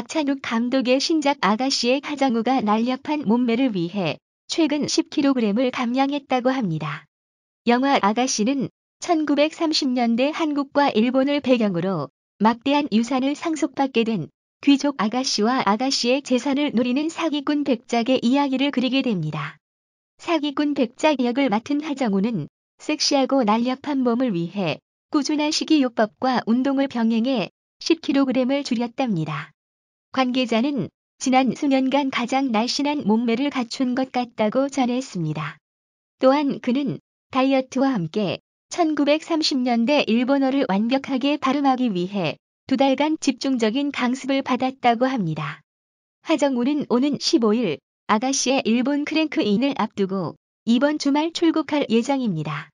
박찬욱 감독의 신작 아가씨의 하정우가 날렵한 몸매를 위해 최근 10kg을 감량했다고 합니다. 영화 아가씨는 1930년대 한국과 일본을 배경으로 막대한 유산을 상속받게 된 귀족 아가씨와 아가씨의 재산을 노리는 사기꾼 백작의 이야기를 그리게 됩니다. 사기꾼 백작 역을 맡은 하정우는 섹시하고 날렵한 몸을 위해 꾸준한 식이요법과 운동을 병행해 10kg을 줄였답니다. 관계자는 지난 수년간 가장 날씬한 몸매를 갖춘 것 같다고 전했습니다. 또한 그는 다이어트와 함께 1930년대 일본어를 완벽하게 발음하기 위해 두 달간 집중적인 강습을 받았다고 합니다. 하정우는 오는 15일 아가씨의 일본 크랭크인을 앞두고 이번 주말 출국할 예정입니다.